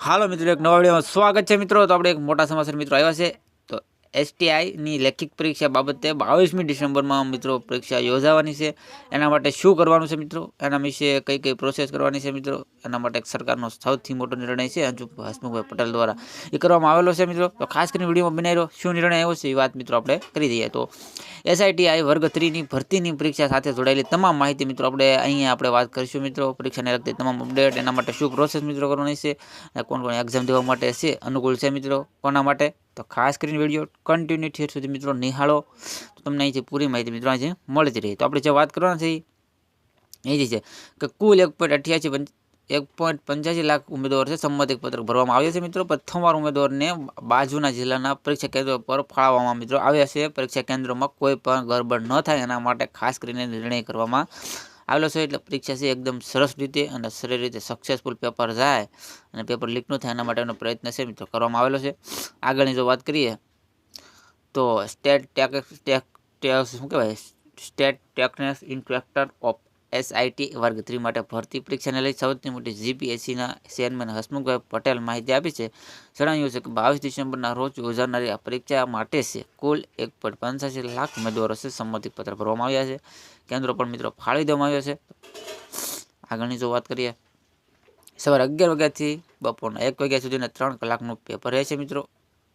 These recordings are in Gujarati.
હાલો મિત્રો, એક નવા વિડીયોમાં સ્વાગત છે મિત્રો. તો આપણે એક મોટા સમાચાર મિત્રો આવ્યા છે. એસટીઆઈની લેખિત પરીક્ષા બાબતે બાવીસમી ડિસેમ્બરમાં મિત્રો પરીક્ષા યોજાવાની છે. એના માટે શું કરવાનું છે મિત્રો? એના વિશે કઈ કઈ પ્રોસેસ કરવાની છે મિત્રો? એના માટે સરકારનો સૌથી મોટો નિર્ણય છે. હજુ હસમુખભાઈ પટેલ દ્વારા એ કરવામાં આવેલો છે મિત્રો. તો ખાસ કરીને વિડીયોમાં બનાવી રહ્યો શું નિર્ણય આવ્યો છે એ વાત મિત્રો આપણે કરી દઈએ. તો એસઆઈટીઆઈ વર્ગ થ્રીની ભરતીની પરીક્ષા સાથે જોડાયેલી તમામ માહિતી મિત્રો આપણે અહીંયા આપણે વાત કરીશું મિત્રો. પરીક્ષાને લગતી તમામ અપડેટ એના માટે શું પ્રોસેસ મિત્રો કરવાની છે? કોણ કોણ એક્ઝામ દેવા માટે છે? અનુકૂળ છે મિત્રો? કોના માટે? તો ખાસ કરીને વીડિયો કન્ટિન્યુ ઠેર સુધી મિત્રો, નિહાળો. તો તમને અહીંથી પૂરી માહિતી મિત્રો અહીંથી મળતી રહી. તો આપણે જે વાત કરવાના છે, એ જ છે કે કુલ એક પોઈન્ટ અઠ્યાસી એક પોઈન્ટ પંચ્યાસી લાખ ઉમેદવાર છે સંમતિ પત્રક ભરવામાં આવ્યા છે મિત્રો. પ્રથમવાર ઉમેદવારને બાજુના જિલ્લાના પરીક્ષા કેન્દ્રો પર ફાળવવામાં મિત્રો આવ્યા છે. પરીક્ષા કેન્દ્રોમાં કોઈ પણ ગરબડ ન થાય, એના માટે ખાસ કરીને નિર્ણય કરવામાં આવેલો છે એટલે પરીક્ષા છે એકદમ સરસ રીતે અને સરળ રીતે સક્સેસફુલ પેપર જાય અને પેપર લીક ન થાય એના માટેનો પ્રયત્ન છે મિત્રો કરવામાં આવેલો છે આગળની જો વાત કરીએ તો સ્ટેટ ટેક ટેક શું કહેવાય સ્ટેટ ટેકનેસ ઇન્સ્પેક્ટર ઓફ એસઆઈટી વર્ગ થ્રી માટે ભરતી પરીક્ષાને લઈ સૌથી મોટી જીપીએસસીના ચેરમેન હસમુખભાઈ પટેલ માહિતી આપી છે. જણાવ્યું છે કે બાવીસ ડિસેમ્બરના રોજ યોજાનારી આ પરીક્ષા માટે છે કુલ એક પોઈન્ટ પંચ્યાસી લાખ ઉમેદવારો છે સંમતિપત્ર ભરવામાં આવ્યા છે. કેન્દ્રો પણ મિત્રો ફાળવી દેવામાં આવ્યા છે. આગળની જો વાત કરીએ, સવારે અગિયાર વાગ્યાથી બપોરના એક વાગ્યા સુધીના ત્રણ કલાકનું પેપર રહેશે મિત્રો.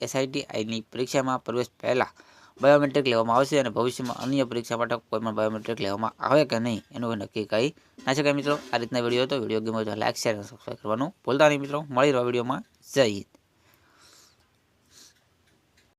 એસઆઈટી આઈની પરીક્ષામાં પ્રવેશ પહેલાં બાયોમેટ્રિક લેવામાં આવશે અને ભવિષ્યમાં અન્ય પરીક્ષા માટે કોઈ પણ બાયોમેટ્રિક લેવામાં આવે કે નહીં, એનું નક્કી કહી ના શકાય મિત્રો આ રીતના વીડિયો હતો વીડિયો ગમ્યો તો લાઈક શેર અને સબસ્ક્રાઈબ કરવાનું ભૂલતા નહીં મિત્રો. મળી રહ્યો વિડીયોમાં જય હિન્દ.